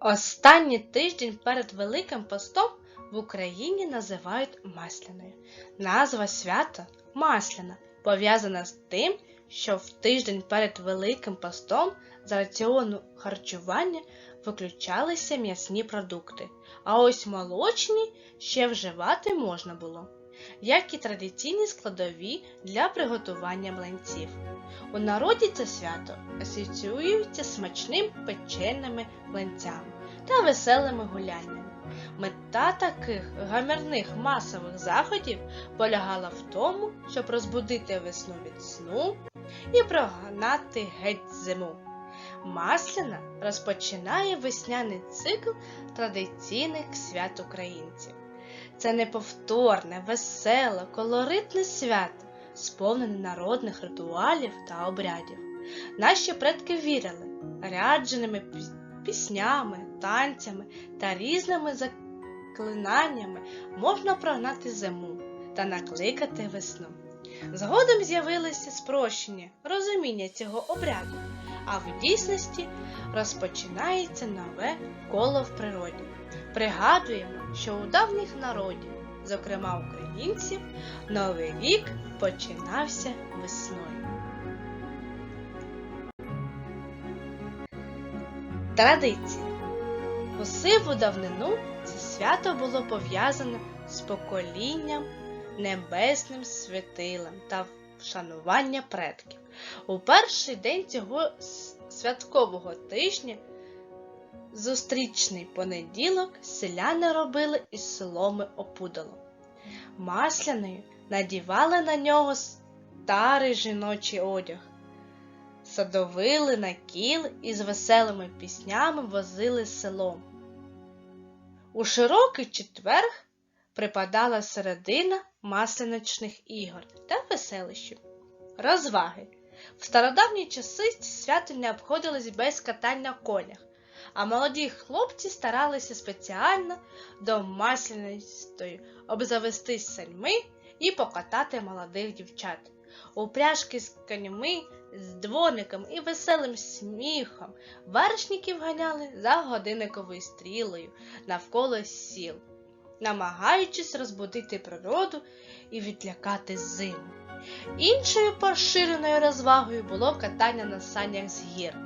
Останній тиждень перед Великим постом в Україні називають Масляною. Назва свята Масляна пов'язана з тим, що в тиждень перед Великим постом з раціону харчування виключалися м'ясні продукти, а ось молочні ще вживати можна було, як і традиційні складові для приготування млинців. У народі це свято асоціюється смачним печеними млинцями та веселими гуляннями. Мета таких гамірних масових заходів полягала в тому, щоб розбудити весну від сну і прогнати геть зиму. Масляна розпочинає весняний цикл традиційних свят українців. Це неповторне, веселе, колоритне свято, сповнене народних ритуалів та обрядів. Наші предки вірили рядженими піснями, танцями та різними заклинаннями можна прогнати зиму та накликати весну. Згодом з'явилися спрощення, розуміння цього обряду, а в дійсності розпочинається нове коло в природі. Пригадуємо, що у давніх народів, зокрема українців, новий рік починався весною. Традиції у сиву давнину це свято було пов'язане з поколінням, небесним святилем та вшанування предків. У перший день цього святкового тижня, зустрічний понеділок, селяни робили із соломи опудало. Масляною надівали на нього старий жіночий одяг, садовили на кіл і з веселими піснями возили селом. У широкий четверг припадала середина масленичних ігор та веселищів. Розваги. В стародавні часи ці свято не обходились без катання на конях, а молоді хлопці старалися спеціально до маслянистої обзавестись саньми і покатати молодих дівчат. Упряжки з конями, з дзвоником і веселим сміхом вершників ганяли за годинниковою стрілою навколо сіл, намагаючись розбудити природу і відлякати зиму. Іншою поширеною розвагою було катання на санях з гір.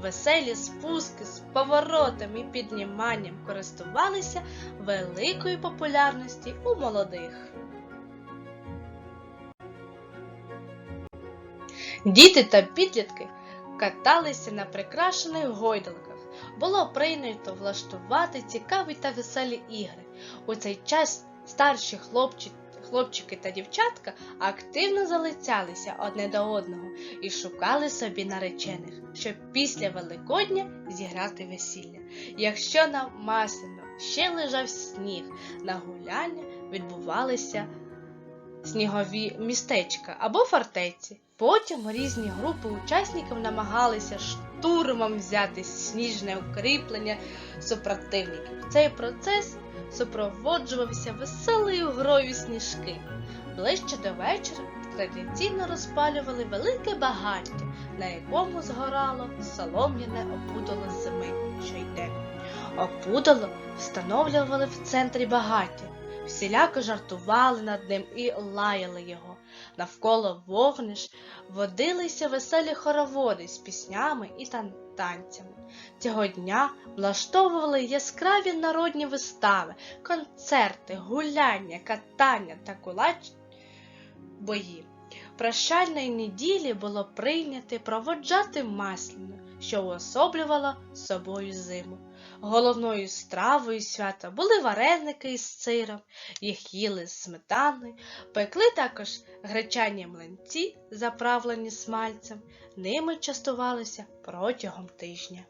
Веселі спуски з поворотом і підніманням користувалися великою популярністю у молодих. Діти та підлітки каталися на прикрашених гойдалках. Було прийнято влаштувати цікаві та веселі ігри. У цей час старші хлопчики, хлопчики та дівчатка активно залицялися одне до одного і шукали собі наречених, щоб після Великодня зіграти весілля. Якщо на масляно ще лежав сніг, на гуляння відбувалися снігові містечка або фортеці. Потім різні групи учасників намагалися штурмом взяти сніжне укріплення супротивників. Цей процес супроводжувався веселою грою сніжки. Ближче до вечора традиційно розпалювали велике багаття, на якому згорало солом'яне опудало зими, що йде. Опудало встановлювали в центрі багаття, всіляко жартували над ним і лаяли його. Навколо вогнищ водилися веселі хороводи з піснями і тан- танцями. Цього дня влаштовували яскраві народні вистави, концерти, гуляння, катання та кулач бої. Прощальної неділі було прийнято проводжати масляну, що уособлювало собою зиму. Головною стравою свята були вареники із сиром, їх їли з сметани, пекли також гречані млинці, заправлені смальцем, ними частувалися протягом тижня.